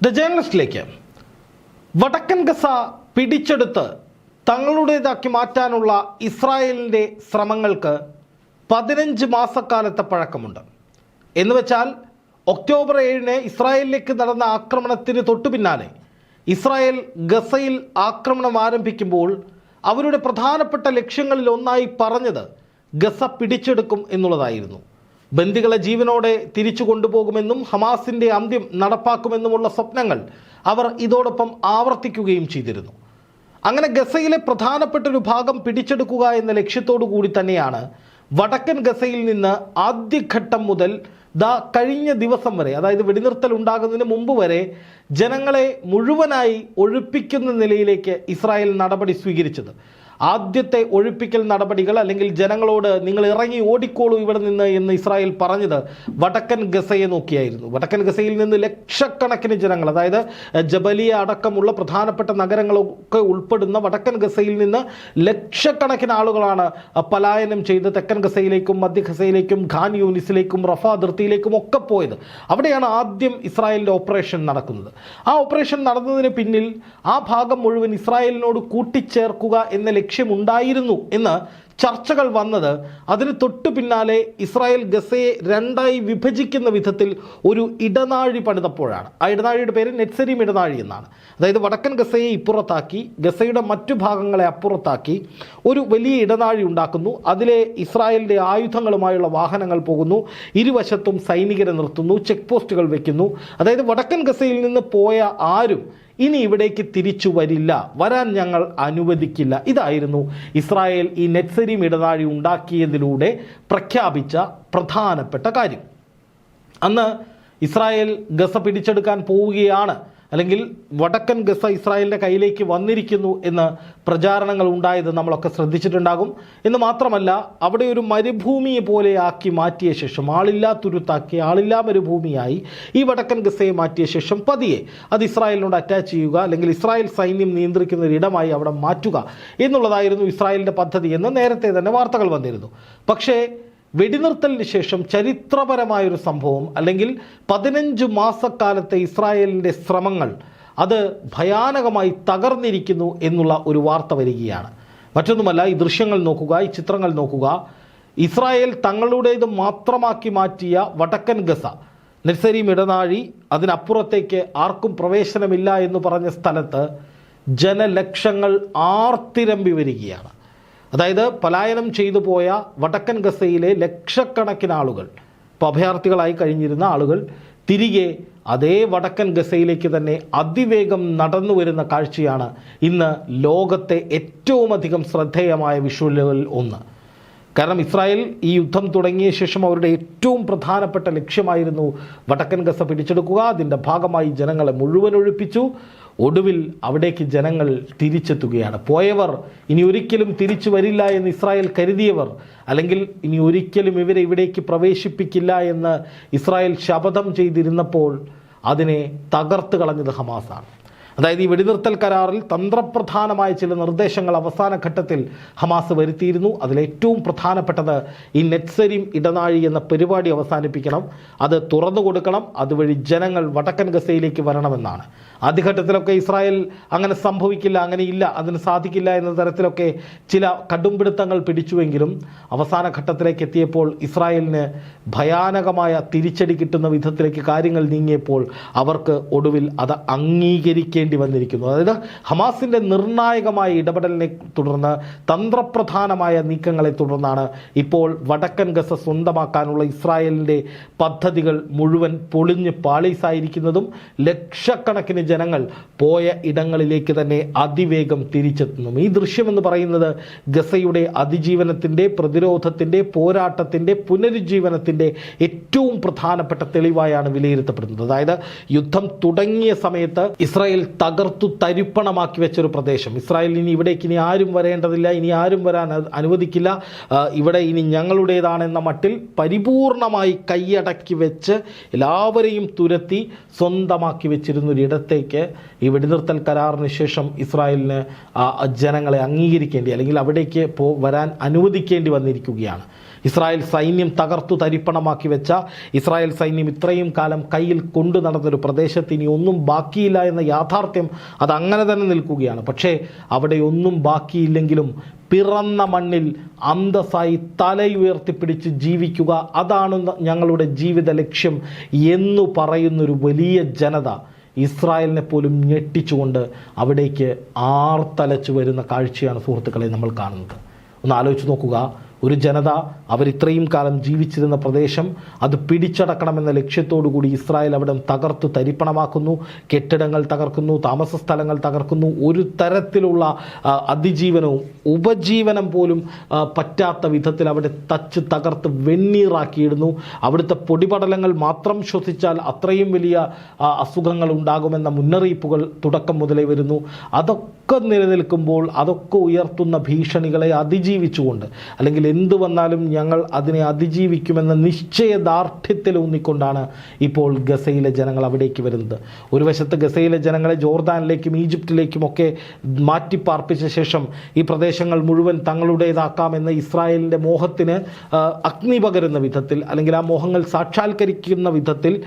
The ജേർണലിസ്റ്റിലേക്ക് വടക്കൻ Gaza പിടിച്ചെടുത്ത് തങ്ങളുടേതാക്കി മാറ്റാനുള്ള ഇസ്രായേലിന്റെ ശ്രമങ്ങൾക്ക് പതിനഞ്ച് മാസക്കാലത്തെ പഴക്കമുണ്ട്. എന്ന് വെച്ചാൽ ഒക്ടോബർ ഏഴിന് ഇസ്രായേലിലേക്ക് നടന്ന ആക്രമണത്തിന് തൊട്ടു പിന്നാലെ ഇസ്രായേൽ ഗസയിൽ ആക്രമണം ആരംഭിക്കുമ്പോൾ അവരുടെ പ്രധാനപ്പെട്ട ലക്ഷ്യങ്ങളിൽ ഒന്നായി പറഞ്ഞത് ഗസ പിടിച്ചെടുക്കും എന്നുള്ളതായിരുന്നു. ബന്ദികളെ ജീവനോടെ തിരിച്ചു കൊണ്ടുപോകുമെന്നും ഹമാസിന്റെ അന്ത്യം നടപ്പാക്കുമെന്നുമുള്ള സ്വപ്നങ്ങൾ അവർ ഇതോടൊപ്പം ആവർത്തിക്കുകയും ചെയ്തിരുന്നു. അങ്ങനെ ഗസയിലെ പ്രധാനപ്പെട്ട ഒരു ഭാഗം പിടിച്ചെടുക്കുക എന്ന ലക്ഷ്യത്തോടു കൂടി തന്നെയാണ് വടക്കൻ ഗസയിൽ നിന്ന് ആദ്യഘട്ടം മുതൽ ദാ കഴിഞ്ഞ ദിവസം വരെ അതായത് വെടിനിർത്തൽ ഉണ്ടാകുന്നതിന് മുമ്പ് വരെ ജനങ്ങളെ മുഴുവനായി ഒഴിപ്പിക്കുന്ന നിലയിലേക്ക് ഇസ്രായേൽ നടപടി സ്വീകരിച്ചത്. ആദ്യത്തെ ഒഴിപ്പിക്കൽ നടപടികൾ അല്ലെങ്കിൽ ജനങ്ങളോട് നിങ്ങൾ ഇറങ്ങി ഓടിക്കോളൂ ഇവിടെ നിന്ന് എന്ന് ഇസ്രായേൽ പറഞ്ഞത് വടക്കൻ ഗസയെ നോക്കിയായിരുന്നു. വടക്കൻ ഗസയിൽ നിന്ന് ലക്ഷക്കണക്കിന് ജനങ്ങൾ അതായത് ജബലിയ അടക്കമുള്ള പ്രധാനപ്പെട്ട നഗരങ്ങളൊക്കെ ഉൾപ്പെടുന്ന വടക്കൻ ഗസയിൽ നിന്ന് ലക്ഷക്കണക്കിന് ആളുകളാണ് പലായനം ചെയ്ത് തെക്കൻ ഗസയിലേക്കും മധ്യ ഗസയിലേക്കും ഖാൻ യൂനിസിലേക്കും റഫ അതിർത്തിയിലേക്കും ഒക്കെ പോയത്. അവിടെയാണ് ആദ്യം ഇസ്രായേലിന്റെ ഓപ്പറേഷൻ നടക്കുന്നത്. ആ ഓപ്പറേഷൻ നടന്നതിന് പിന്നിൽ ആ ഭാഗം മുഴുവൻ ഇസ്രായേലിനോട് കൂട്ടിച്ചേർക്കുക എന്ന ലക്ഷ്യമുണ്ടായിരുന്നു എന്ന് ചർച്ചകൾ വന്നത്. അതിന് തൊട്ടു പിന്നാലെ ഇസ്രായേൽ ഗസയെ രണ്ടായി വിഭജിക്കുന്ന വിധത്തിൽ ഒരു ഇടനാഴി പണിതപ്പോഴാണ്. ആ ഇടനാഴിയുടെ പേര് നെറ്റ്സരീം ഇടനാഴി എന്നാണ്. അതായത് വടക്കൻ ഗസയെ ഇപ്പുറത്താക്കി ഗസയുടെ മറ്റു ഭാഗങ്ങളെ അപ്പുറത്താക്കി ഒരു വലിയ ഇടനാഴി ഉണ്ടാക്കുന്നു. അതിലെ ഇസ്രായേലിന്റെ ആയുധങ്ങളുമായുള്ള വാഹനങ്ങൾ പോകുന്നു. ഇരുവശത്തും സൈനികരെ നിർത്തുന്നു ചെക്ക് പോസ്റ്റുകൾ വയ്ക്കുന്നു അതായത് വടക്കൻ ഗസയിൽ നിന്ന് പോയ ആരും ഇനി ഇവിടേക്ക് തിരിച്ചു വരില്ല. വരാൻ ഞങ്ങൾ അനുവദിക്കില്ല. ഇതായിരുന്നു ഇസ്രായേൽ ഈ നെറ്റ്സരീം ഇടനാഴി ഉണ്ടാക്കിയതിലൂടെ പ്രഖ്യാപിച്ച പ്രധാനപ്പെട്ട കാര്യം. അന്ന് ഇസ്രായേൽ ഗസ പിടിച്ചെടുക്കാൻ പോവുകയാണ് അല്ലെങ്കിൽ വടക്കൻ ഗസ ഇസ്രായേലിന്റെ കയ്യിലേക്ക് വന്നിരിക്കുന്നു എന്ന് പ്രചാരണങ്ങൾ ഉണ്ടായത് നമ്മളൊക്കെ ശ്രദ്ധിച്ചിട്ടുണ്ടാകും. എന്ന് മാത്രമല്ല അവിടെ ഒരു മരുഭൂമിയെ പോലെ ആക്കി മാറ്റിയ ശേഷം ആളില്ലാ തുരുത്താക്കി ആളില്ലാ മരുഭൂമിയായി ഈ വടക്കൻ ഗസയെ മാറ്റിയ ശേഷം പതിയെ അത് ഇസ്രായേലിനോട് അറ്റാച്ച് ചെയ്യുക അല്ലെങ്കിൽ ഇസ്രായേൽ സൈന്യം നിയന്ത്രിക്കുന്ന ഒരിടമായി അവിടെ മാറ്റുക എന്നുള്ളതായിരുന്നു ഇസ്രായേലിന്റെ പദ്ധതി എന്ന് നേരത്തെ തന്നെ വാർത്തകൾ വന്നിരുന്നു. പക്ഷേ വെടിനിർത്തലിന് ശേഷം ചരിത്രപരമായൊരു സംഭവം അല്ലെങ്കിൽ പതിനഞ്ച് മാസക്കാലത്തെ ഇസ്രായേലിന്റെ ശ്രമങ്ങൾ അത് ഭയാനകമായി തകർന്നിരിക്കുന്നു എന്നുള്ള ഒരു വാർത്ത വരികയാണ്. മറ്റൊന്നുമല്ല ഈ ദൃശ്യങ്ങൾ നോക്കുക ഈ ചിത്രങ്ങൾ നോക്കുക. ഇസ്രായേൽ തങ്ങളുടേത് മാത്രമാക്കി മാറ്റിയ വടക്കൻ ഗസ നെർസരീം ഇടനാഴി അതിനപ്പുറത്തേക്ക് ആർക്കും പ്രവേശനമില്ല എന്ന് പറഞ്ഞ സ്ഥലത്ത് ജനലക്ഷങ്ങൾ ആർത്തിരമ്പി വരികയാണ്. അതായത് പലായനം ചെയ്തു പോയ വടക്കൻ ഗസയിലെ ലക്ഷക്കണക്കിന് ആളുകൾ ഇപ്പോൾ അഭയാർത്ഥികളായി കഴിഞ്ഞിരുന്ന ആളുകൾ തിരികെ അതേ വടക്കൻ ഗസയിലേക്ക് തന്നെ അതിവേഗം നടന്നു വരുന്ന കാഴ്ചയാണ് ഇന്ന് ലോകത്തെ ഏറ്റവും അധികം ശ്രദ്ധേയമായ വിഷ്വലുകളിൽ ഒന്ന്. കാരണം ഇസ്രായേൽ ഈ യുദ്ധം തുടങ്ങിയ ശേഷം അവരുടെ ഏറ്റവും പ്രധാനപ്പെട്ട ലക്ഷ്യമായിരുന്നു വടക്കൻ ഗസ പിടിച്ചെടുക്കുക. അതിന്റെ ഭാഗമായി ജനങ്ങളെ മുഴുവൻ ഒഴിപ്പിച്ചു. ഒടുവിൽ അവിടേക്ക് ജനങ്ങൾ തിരിച്ചെത്തുകയാണ്. പോയവർ ഇനി ഒരിക്കലും തിരിച്ചു വരില്ല എന്ന് ഇസ്രായേൽ കരുതിയവർ അല്ലെങ്കിൽ ഇനി ഒരിക്കലും ഇവരെ ഇവിടേക്ക് പ്രവേശിപ്പിക്കില്ല എന്ന് ഇസ്രായേൽ ശപഥം ചെയ്തിരുന്നപ്പോൾ അതിനെ തകർത്ത് കളഞ്ഞത് ഹമാസാണ്. അതായത് ഈ വെടിനിർത്തൽ കരാറിൽ തന്ത്രപ്രധാനമായ ചില നിർദ്ദേശങ്ങൾ അവസാന ഘട്ടത്തിൽ ഹമാസ് വരുത്തിയിരുന്നു. അതിലേറ്റവും പ്രധാനപ്പെട്ടത് ഈ നെറ്റ്സരീം ഇടനാഴി എന്ന പരിപാടി അവസാനിപ്പിക്കണം. അത് തുറന്നു കൊടുക്കണം. അതുവഴി ജനങ്ങൾ വടക്കൻ ഗസയിലേക്ക് വരണമെന്നാണ്. ആദ്യഘട്ടത്തിലൊക്കെ ഇസ്രായേൽ അങ്ങനെ സംഭവിക്കില്ല അങ്ങനെ ഇല്ല അതിന് സാധിക്കില്ല എന്ന തരത്തിലൊക്കെ ചില കടുംപിടുത്തങ്ങൾ പിടിച്ചുവെങ്കിലും അവസാന ഘട്ടത്തിലേക്ക് എത്തിയപ്പോൾ ഇസ്രായേലിന് ഭയാനകമായ തിരിച്ചടി കിട്ടുന്ന വിധത്തിലേക്ക് കാര്യങ്ങൾ നീങ്ങിയപ്പോൾ അവർക്ക് ഒടുവിൽ അത് അംഗീകരിക്കേണ്ടി വന്നിരിക്കുന്നു. അതായത് ഹമാസിന്റെ നിർണായകമായ ഇടപെടലിനെ തുടർന്ന് തന്ത്രപ്രധാനമായ നീക്കങ്ങളെ തുടർന്നാണ് ഇപ്പോൾ വടക്കൻ ഗസ സ്വന്തമാക്കാനുള്ള ഇസ്രായേലിന്റെ പദ്ധതികൾ മുഴുവൻ പൊളിഞ്ഞ് പാളീസായിരിക്കുന്നതും ലക്ഷക്കണക്കിന് ജനങ്ങൾ പോയ ഇടങ്ങളിലേക്ക് തന്നെ അതിവേഗം തിരിച്ചെത്തുന്നു. ഈ ദൃശ്യമെന്ന് പറയുന്നത് ഗസയുടെ അതിജീവനത്തിന്റെ പ്രതിരോധത്തിന്റെ പോരാട്ടത്തിന്റെ പുനരുജ്ജീവനത്തിന്റെ ഏറ്റവും പ്രധാനപ്പെട്ട തെളിവായാണ് വിലയിരുത്തപ്പെടുന്നത്. അതായത് യുദ്ധം തുടങ്ങിയ സമയത്ത് ഇസ്രായേൽ തകർത്തു തരിപ്പണമാക്കി വെച്ചൊരു പ്രദേശം. ഇസ്രായേൽ ഇനി ഇവിടേക്ക് ഇനി ആരും വരേണ്ടതില്ല ഇനി ആരും വരാൻ അനുവദിക്കില്ല. ഇവിടെ ഇനി ഞങ്ങളുടേതാണെന്ന മട്ടിൽ പരിപൂർണമായി കൈയടക്കി വെച്ച് എല്ലാവരെയും തുരത്തി സ്വന്തമാക്കി വെച്ചിരുന്ന ഗസയിലേക്ക് ഈ വെടിനിർത്തൽ കരാറിന് ശേഷം ഇസ്രായേലിന് ജനങ്ങളെ അംഗീകരിക്കേണ്ടി അല്ലെങ്കിൽ അവിടേക്ക് പോ വരാൻ അനുവദിക്കേണ്ടി വന്നിരിക്കുകയാണ്. ഇസ്രായേൽ സൈന്യം തകർത്തു തരിപ്പണമാക്കി വെച്ച ഇസ്രായേൽ സൈന്യം ഇത്രയും കാലം കയ്യിൽ കൊണ്ടു നടന്നൊരു പ്രദേശത്ത് ഇനി ഒന്നും ബാക്കിയില്ല എന്ന യാഥാർത്ഥ്യം അത് അങ്ങനെ തന്നെ നിൽക്കുകയാണ്. പക്ഷേ അവിടെ ഒന്നും ബാക്കിയില്ലെങ്കിലും പിറന്ന മണ്ണിൽ അന്തസ്സായി തലയുയർത്തിപ്പിടിച്ച് ജീവിക്കുക അതാണ് ഞങ്ങളുടെ ജീവിത ലക്ഷ്യം എന്നു പറയുന്നൊരു വലിയ ജനത ഇസ്രായേലിനെ പോലും ഞെട്ടിച്ചുകൊണ്ട് അവിടേക്ക് ആർത്തലച്ചു വരുന്ന കാഴ്ചയാണ് സുഹൃത്തുക്കളെ നമ്മൾ കാണുന്നത്. ഒന്ന് ആലോചിച്ച് നോക്കുക. ഒരു ജനത അവർ ഇത്രയും കാലം ജീവിച്ചിരുന്ന പ്രദേശം അത് പിടിച്ചടക്കണമെന്ന ലക്ഷ്യത്തോടു കൂടി ഇസ്രായേൽ അവിടെ തകർത്ത് തരിപ്പണമാക്കുന്നു. കെട്ടിടങ്ങൾ തകർക്കുന്നു താമസ സ്ഥലങ്ങൾ തകർക്കുന്നു. ഒരു തരത്തിലുള്ള അതിജീവനവും ഉപജീവനം പോലും പറ്റാത്ത വിധത്തിൽ അവിടെ തച്ച് തകർത്ത് വെണ്ണീറാക്കിയിടുന്നു. അവിടുത്തെ പൊടിപടലങ്ങൾ മാത്രം ശ്വസിച്ചാൽ അത്രയും വലിയ അസുഖങ്ങൾ ഉണ്ടാകുമെന്ന മുന്നറിയിപ്പുകൾ തുടക്കം മുതലേ വരുന്നു. അതൊക്കെ നിലനിൽക്കുമ്പോൾ അതൊക്കെ ഉയർത്തുന്ന ഭീഷണികളെ അതിജീവിച്ചുകൊണ്ട് അല്ലെങ്കിൽ എന്തു വന്നാലും ഞങ്ങൾ അതിനെ അതിജീവിക്കുമെന്ന നിശ്ചയദാർഢ്യത്തിൽ ഊന്നിക്കൊണ്ടാണ് ഇപ്പോൾ ഗസയിലെ ജനങ്ങൾ അവിടേക്ക് വരുന്നത്. ഒരു വശത്ത് ഗസയിലെ ജനങ്ങളെ ജോർദാനിലേക്കും ഈജിപ്തിലേക്കും ഒക്കെ മാറ്റിപ്പാർപ്പിച്ച ശേഷം ഈ പ്രദേശങ്ങൾ മുഴുവൻ തങ്ങളുടേതാക്കാമെന്ന ഇസ്രായേലിന്റെ മോഹത്തിന് അഗ്നി പകരുന്ന വിധത്തിൽ അല്ലെങ്കിൽ ആ മോഹങ്ങൾ സാക്ഷാത്കരിക്കുന്ന വിധത്തിൽ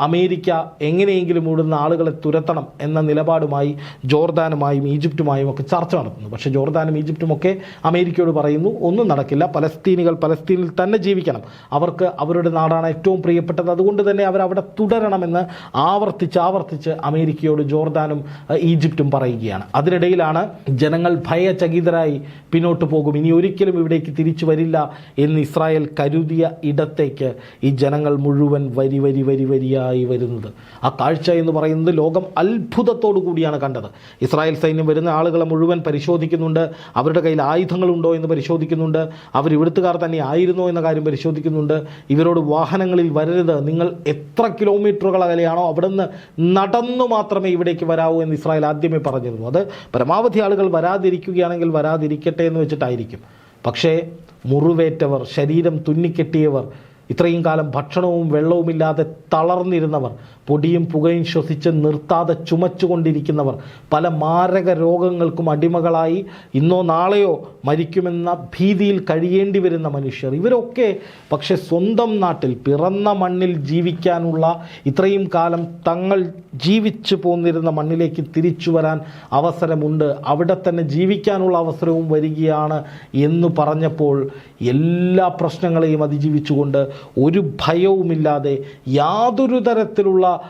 അമേരിക്ക എങ്ങനെയെങ്കിലും ഓടുന്ന ആളുകളെ തുരത്തണം എന്ന നിലപാടുമായി ജോർദാനുമായും ഈജിപ്തുമായും ഒക്കെ ചർച്ച നടത്തുന്നു. പക്ഷേ ജോർദാനും ഈജിപ്തും ഒക്കെ അമേരിക്കയോട് പറയുന്നു ഒന്നും നടക്കില്ല പലസ്തീനികൾ പലസ്തീനിൽ തന്നെ ജീവിക്കണം. അവർക്ക് അവരുടെ നാടാണ് ഏറ്റവും പ്രിയപ്പെട്ടത്. അതുകൊണ്ട് തന്നെ അവർ അവിടെ തുടരണമെന്ന് ആവർത്തിച്ച് ആവർത്തിച്ച് അമേരിക്കയോട് ജോർദാനും ഈജിപ്റ്റും പറയുകയാണ്. അതിനിടയിലാണ് ജനങ്ങൾ ഭയചകിതരായി പിന്നോട്ട് പോകും. ഇനി ഒരിക്കലും ഇവിടേക്ക് തിരിച്ചു വരില്ല എന്ന് ഇസ്രായേൽ കരുതിയ ഇടത്തേക്ക് ഈ ജനങ്ങൾ മുഴുവൻ വരി വരി വരി വരിയായി വരുന്നത്. ആ കാഴ്ച എന്ന് പറയുന്നത് ലോകം അത്ഭുതത്തോടു കൂടിയാണ് കണ്ടത്. ഇസ്രായേൽ സൈന്യം വരുന്ന ആളുകളെ മുഴുവൻ പരിശോധിക്കുന്നുണ്ട്. അവരുടെ കയ്യിൽ ആയുധങ്ങളുണ്ടോ എന്ന് പരിശോധിക്കുന്നുണ്ട്. അവർ ഇവിടുത്തുകാർ തന്നെ ആയിരുന്നോ എന്ന കാര്യം പരിശോധിക്കുന്നുണ്ട്. ഇവരോട് വാഹനങ്ങളിൽ വരരുത്. നിങ്ങൾ എത്ര കിലോമീറ്ററുകൾ അകലെയാണോ അവിടുന്ന് നടന്നു മാത്രമേ ഇവിടേക്ക് വരാവൂ എന്ന് ഇസ്രായേൽ ആദ്യമേ പറഞ്ഞിരുന്നു. അത് പരമാവധി ആളുകൾ വരാതിരിക്കുകയാണെങ്കിൽ വരാതിരിക്കട്ടെ എന്ന് വെച്ചിട്ടായിരിക്കും. പക്ഷേ മുറിവേറ്റവർ ശരീരം തുന്നിക്കെട്ടിയവർ ഇത്രയും കാലം ഭക്ഷണവും വെള്ളവുമില്ലാതെ തളർന്നിരുന്നവർ പൊടിയും പുകയും ശ്വസിച്ച് നിർത്താതെ ചുമച്ചുകൊണ്ടിരിക്കുന്നവർ പല മാരക രോഗങ്ങൾക്കും അടിമകളായി ഇന്നോ നാളെയോ മരിക്കുമെന്ന ഭീതിയിൽ കഴിയേണ്ടി വരുന്ന മനുഷ്യർ. ഇവരൊക്കെ പക്ഷെ സ്വന്തം നാട്ടിൽ പിറന്ന മണ്ണിൽ ജീവിക്കാനുള്ള ഇത്രയും കാലം തങ്ങൾ ജീവിച്ചു പോന്നിരുന്ന മണ്ണിലേക്ക് തിരിച്ചു വരാൻ അവസരമുണ്ട്. അവിടെ തന്നെ ജീവിക്കാനുള്ള അവസരവും വരികയാണ് എന്ന് പറഞ്ഞപ്പോൾ എല്ലാ പ്രശ്നങ്ങളെയും അതിജീവിച്ചുകൊണ്ട് ഒരു ഭയവുമില്ലാതെ യാതൊരു തരത്തിലുള്ള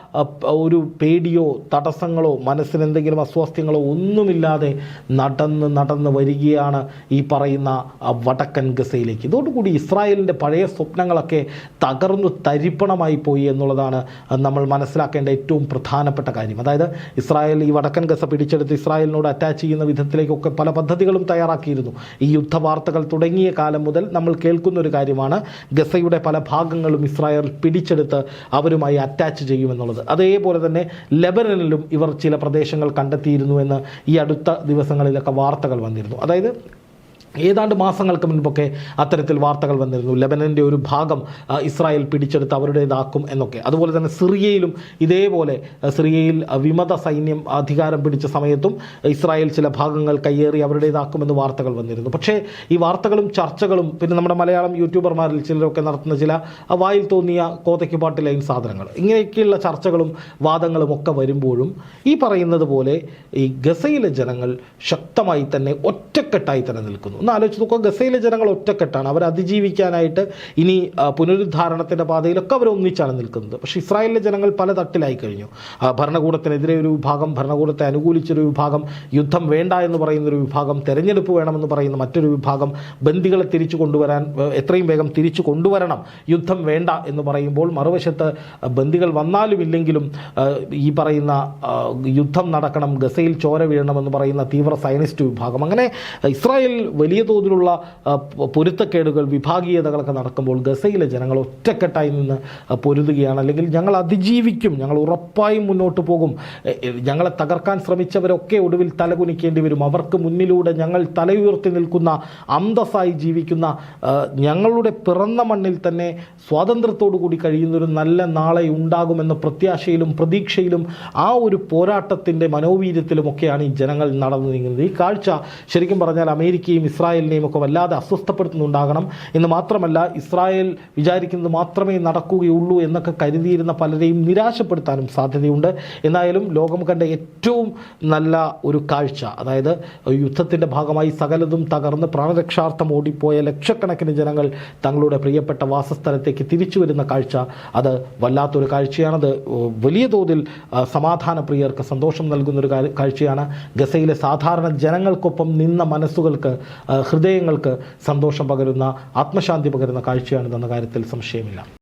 ഒരു പേടിയോ തടസ്സങ്ങളോ മനസ്സിന് എന്തെങ്കിലും അസ്വാസ്ഥ്യങ്ങളോ ഒന്നുമില്ലാതെ നടന്ന് നടന്ന് വരികയാണ് ഈ പറയുന്ന വടക്കൻ ഗസയിലേക്ക്. ഇതോടുകൂടി ഇസ്രായേലിന്റെ പഴയ സ്വപ്നങ്ങളൊക്കെ തകർന്നു തരിപ്പണമായി പോയി എന്നുള്ളതാണ് നമ്മൾ മനസ്സിലാക്കേണ്ട ഏറ്റവും പ്രധാനപ്പെട്ട കാര്യം. അതായത് ഇസ്രായേൽ ഈ വടക്കൻ ഗസ പിടിച്ചെടുത്ത് ഇസ്രായേലിനോട് അറ്റാച്ച് ചെയ്യുന്ന വിധത്തിലേക്കൊക്കെ പല പദ്ധതികളും തയ്യാറാക്കിയിരുന്നു. ഈ യുദ്ധവാർത്തകൾ തുടങ്ങിയ കാലം മുതൽ നമ്മൾ കേൾക്കുന്ന ഒരു കാര്യമാണ് ഗസയുടെ പല ഭാഗങ്ങളും ഇസ്രായേൽ പിടിച്ചെടുത്ത് അവരുമായി അറ്റാച്ച് ചെയ്യുമെന്നുള്ളത്. അതേപോലെ തന്നെ ലെബനനിലും ഇവർ ചില പ്രദേശങ്ങൾ കണ്ടെത്തിയിരുന്നു എന്ന് ഈ അടുത്ത ദിവസങ്ങളിലൊക്കെ വാർത്തകൾ വന്നിരുന്നു. അതായത് ഏതാണ്ട് മാസങ്ങൾക്ക് മുൻപൊക്കെ അത്തരത്തിൽ വാർത്തകൾ വന്നിരുന്നു. ലെബനന്റെ ഒരു ഭാഗം ഇസ്രായേൽ പിടിച്ചെടുത്ത് അവരുടേതാക്കും എന്നൊക്കെ. അതുപോലെ തന്നെ സിറിയയിലും ഇതേപോലെ സിറിയയിൽ വിമത സൈന്യം അധികാരം പിടിച്ച സമയത്തും ഇസ്രായേൽ ചില ഭാഗങ്ങൾ കയ്യേറി അവരുടേതാക്കുമെന്ന് വാർത്തകൾ വന്നിരുന്നു. പക്ഷേ ഈ വാർത്തകളും ചർച്ചകളും പിന്നെ നമ്മുടെ മലയാളം യൂട്യൂബർമാരിൽ ചിലരൊക്കെ നടത്തുന്ന ചില വായിൽ തോന്നിയ കോതയ്ക്ക് പാട്ട് ലൈൻ സാധനങ്ങൾ ഇങ്ങനെയൊക്കെയുള്ള ചർച്ചകളും വാദങ്ങളും ഒക്കെ വരുമ്പോഴും ഈ പറയുന്നത് പോലെ ഈ ഗസയിലെ ജനങ്ങൾ ശക്തമായി തന്നെ ഒറ്റക്കെട്ടായി തന്നെ നിൽക്കുന്നു. ഒന്ന് ആലോചിച്ച് നോക്കുക. ഗസയിലെ ജനങ്ങൾ ഒറ്റക്കെട്ടാണ്. അവർ അതിജീവിക്കാനായിട്ട് ഇനി പുനരുദ്ധാരണത്തിന്റെ പാതയിലൊക്കെ അവർ ഒന്നിച്ചാണ് നിൽക്കുന്നത്. പക്ഷേ ഇസ്രായേലിലെ ജനങ്ങൾ പല തട്ടിലായി കഴിഞ്ഞു. ഭരണകൂടത്തിനെതിരെ ഒരു വിഭാഗം ഭരണകൂടത്തെ അനുകൂലിച്ചൊരു വിഭാഗം യുദ്ധം വേണ്ട എന്ന് പറയുന്ന ഒരു വിഭാഗം തെരഞ്ഞെടുപ്പ് വേണമെന്ന് പറയുന്ന മറ്റൊരു വിഭാഗം ബന്ദികളെ തിരിച്ചു കൊണ്ടുവരാൻ എത്രയും വേഗം തിരിച്ചു കൊണ്ടുവരണം. യുദ്ധം വേണ്ട എന്ന് പറയുമ്പോൾ മറുവശത്ത് ബന്ദികൾ വന്നാലും ഇല്ലെങ്കിലും ഈ പറയുന്ന യുദ്ധം നടക്കണം ഗസയിൽ ചോര വീഴണമെന്ന് പറയുന്ന തീവ്ര സയനിസ്റ്റ് വിഭാഗം. അങ്ങനെ ഇസ്രായേൽ വലിയ തോതിലുള്ള പൊരുത്തക്കേടുകൾ വിഭാഗീയതകളൊക്കെ നടക്കുമ്പോൾ ഗസയിലെ ജനങ്ങൾ ഒറ്റക്കെട്ടായി നിന്ന് പൊരുതുകയാണ്. അല്ലെങ്കിൽ ഞങ്ങൾ അതിജീവിക്കും ഞങ്ങൾ ഉറപ്പായും മുന്നോട്ട് പോകും. ഞങ്ങളെ തകർക്കാൻ ശ്രമിച്ചവരൊക്കെ ഒടുവിൽ തലകുനിക്കേണ്ടി വരും. അവർക്ക് മുന്നിലൂടെ ഞങ്ങൾ തലയുയർത്തി നിൽക്കുന്ന അന്തസ്സായി ജീവിക്കുന്ന ഞങ്ങളുടെ പിറന്ന മണ്ണിൽ തന്നെ സ്വാതന്ത്ര്യത്തോടു കൂടി കഴിയുന്നൊരു നല്ല നാളെ ഉണ്ടാകുമെന്ന പ്രത്യാശയിലും പ്രതീക്ഷയിലും ആ ഒരു പോരാട്ടത്തിന്റെ മനോവീര്യത്തിലുമൊക്കെയാണ് ഈ ജനങ്ങൾ നടന്നു നീങ്ങുന്നത്. ഈ കാഴ്ച ശരിക്കും പറഞ്ഞാൽ അമേരിക്കയും ഇസ്രായേലിനെയും ഒക്കെ വല്ലാതെ അസ്വസ്ഥപ്പെടുത്തുന്നുണ്ടാകണം എന്ന് മാത്രമല്ല ഇസ്രായേൽ വിചാരിക്കുന്നത് മാത്രമേ നടക്കുകയുള്ളൂ എന്നൊക്കെ കരുതിയിരുന്ന പലരെയും നിരാശപ്പെടുത്താനും സാധ്യതയുണ്ട്. എന്നായാലും ലോകം കണ്ട ഏറ്റവും നല്ല ഒരു കാഴ്ച അതായത് യുദ്ധത്തിന്റെ ഭാഗമായി സകലതും തകർന്ന് പ്രാണരക്ഷാർത്ഥം ഓടിപ്പോയ ലക്ഷക്കണക്കിന് ജനങ്ങൾ തങ്ങളുടെ പ്രിയപ്പെട്ട വാസസ്ഥലത്തേക്ക് തിരിച്ചു വരുന്ന കാഴ്ച അത് വല്ലാത്തൊരു കാഴ്ചയാണത് വലിയ തോതിൽ സമാധാന സമാധാനപ്രിയർക്ക് സന്തോഷം നൽകുന്നൊരു കാഴ്ചയാണ്. ഗസയിലെ സാധാരണ ജനങ്ങൾക്കൊപ്പം നിന്ന മനസ്സുകൾക്ക് ഹൃദയങ്ങൾക്ക് സന്തോഷം പകരുന്ന ആത്മശാന്തി പകരുന്ന കാഴ്ചയാണിതെന്ന കാര്യത്തിൽ സംശയമില്ല.